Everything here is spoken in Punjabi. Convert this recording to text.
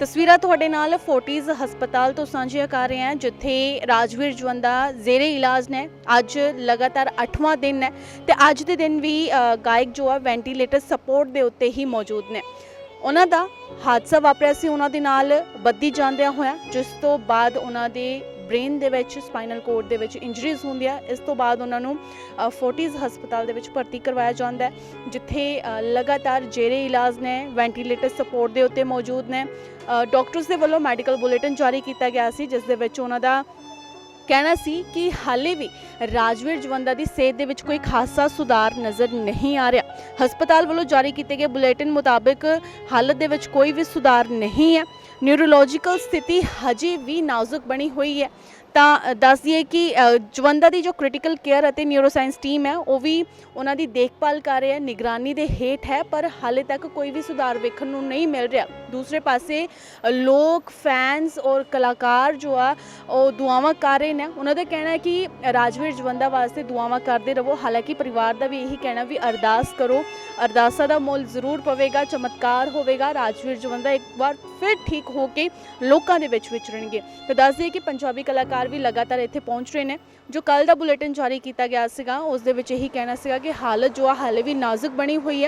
ਤਸਵੀਰਾਂ ਤੁਹਾਡੇ ਨਾਲ ਫੋਰਟਿਸ ਹਸਪਤਾਲ ਤੋਂ ਸਾਂਝੀਆਂ ਕਰ ਰਹੇ ਹਾਂ, ਜਿੱਥੇ ਰਾਜਵੀਰ ਜਵੰਦਾ ਜ਼ੇਰੇ ਇਲਾਜ ਨੇ। ਅੱਜ ਲਗਾਤਾਰ 8ਵਾਂ ਦਿਨ ਹੈ ਤੇ ਅੱਜ ਦੇ ਦਿਨ ਵੀ ਗਾਇਕ ਜੋ ਆ, ਵੈਂਟੀਲੇਟਰ ਸਪੋਰਟ ਦੇ ਉੱਤੇ ਹੀ ਮੌਜੂਦ ਨੇ। ਉਹਨਾਂ ਦਾ ਹਾਦਸਾ ਵਾਪਰਿਆ ਸੀ, ਉਹਨਾਂ ਦੇ ਨਾਲ ਬੱਦੀ ਜਾਂਦਿਆਂ ਹੋਇਆ, ਜਿਸ ਤੋਂ ਬਾਅਦ ਉਹਨਾਂ ਦੇ ਬ੍ਰੇਨ ਦੇ ਵਿੱਚ ਸਪਾਈਨਲ ਕੋਰਡ ਦੇ ਵਿੱਚ ਇੰਜਰੀਜ਼ ਹੁੰਦੀਆਂ। ਇਸ ਤੋਂ ਬਾਅਦ ਉਹਨਾਂ ਨੂੰ ਅ, ਫੋਰਟਿਸ ਹਸਪਤਾਲ ਦੇ ਵਿੱਚ ਭਰਤੀ ਕਰਵਾਇਆ ਜਾਂਦਾ ਜਿੱਥੇ ਲਗਾਤਾਰ ਜੇਰੇ ਇਲਾਜ ਨੇ ਵੈਂਟੀਲੇਟਰ ਸਪੋਰਟ ਦੇ ਉੱਤੇ ਮੌਜੂਦ ਨੇ। ਅ, ਡਾਕਟਰਸ ਦੇ ਵੱਲੋਂ ਮੈਡੀਕਲ ਬੁਲੇਟਿਨ ਜਾਰੀ ਕੀਤਾ ਗਿਆ ਸੀ ਜਿਸ ਦੇ ਵਿੱਚ ਉਹਨਾਂ ਦਾ ਕਹਿਣਾ ਸੀ ਕਿ ਹਾਲੇ ਵੀ ਰਾਜਵੀਰ ਜਵੰਦਾ ਦੀ ਸਿਹਤ ਦੇ ਵਿੱਚ ਕੋਈ ਖਾਸਾ ਸੁਧਾਰ ਨਜ਼ਰ ਨਹੀਂ ਆ ਰਿਹਾ। ਹਸਪਤਾਲ ਵੱਲੋਂ ਜਾਰੀ ਕੀਤੇ ਗਏ ਬੁਲੇਟਿਨ ਮੁਤਾਬਕ ਹਾਲਤ ਦੇ ਵਿੱਚ ਕੋਈ ਵੀ ਸੁਧਾਰ ਨਹੀਂ ਹੈ। ਨਿਊਰੋਲੋਜੀਕਲ ਸਥਿਤੀ ਹਜੇ ਵੀ ਨਾਜ਼ੁਕ ਬਣੀ ਹੋਈ ਹੈ। ਤਾਂ ਅ, ਦੱਸ ਦਈਏ ਕਿ ਜਵੰਦਾ ਦੀ ਜੋ ਕ੍ਰਿਟੀਕਲ ਕੇਅਰ ਅਤੇ ਨਿਊਰੋਸਾਇੰਸ ਟੀਮ ਹੈ ਉਹ ਵੀ ਉਹਨਾਂ ਦੀ ਦੇਖਭਾਲ ਕਰ ਰਹੀ ਹੈ ਨਿਗਰਾਨੀ ਦੇ ਹੇਠ ਹੈ ਪਰ ਹਾਲੇ ਤੱਕ ਕੋਈ ਵੀ ਸੁਧਾਰ ਵੇਖਣ ਨੂੰ ਨਹੀਂ ਮਿਲ ਰਿਹਾ। ਦੂਸਰੇ ਪਾਸੇ ਲੋਕ ਫੈਨਸ ਔਰ ਕਲਾਕਾਰ ਜੋ ਆ ਉਹ ਦੁਆਵਾਂ ਕਰ ਰਹੇ ਨੇ। ਉਹਨਾਂ ਦਾ ਕਹਿਣਾ ਹੈ ਕਿ ਰਾਜਵੀਰ ਜਵੰਦਾ ਵਾਸਤੇ ਦੁਆਵਾਂ ਕਰਦੇ ਰਹੋ। ਹਾਲਾਂਕਿ ਪਰਿਵਾਰ ਦਾ ਵੀ ਇਹੀ ਕਹਿਣਾ ਵੀ ਅਰਦਾਸ ਕਰੋ। ਅਰਦਾਸਾਂ ਦਾ ਮੁੱਲ ਜ਼ਰੂਰ ਪਵੇਗਾ, ਚਮਤਕਾਰ ਹੋਵੇਗਾ। ਰਾਜਵੀਰ ਜਵੰਦਾ ਇੱਕ ਵਾਰ ਫਿਰ ਠੀਕ ਹੋ ਕੇ ਲੋਕਾਂ ਦੇ ਵਿੱਚ ਵਿਚਰਨਗੇ। ਤੇ ਦੱਸ ਦਈਏ ਕਿ ਪੰਜਾਬੀ ਕਲਾਕਾਰ ਵੀ ਲਗਾਤਾਰ ਇੱਥੇ ਪਹੁੰਚ ਰਹੇ ਨੇ, ਜੋ ਕੱਲ ਦਾ ਬੁਲੇਟਿਨ ਜਾਰੀ ਕੀਤਾ ਗਿਆ ਸੀਗਾ, ਉਸ ਦੇ ਵਿੱਚ ਇਹੀ ਕਹਿਣਾ ਸੀਗਾ ਕਿ ਹਾਲਤ ਜੋ ਆ ਹਾਲੇ ਵੀ ਨਾਜ਼ੁਕ ਬਣੀ ਹੋਈ ਹੈ।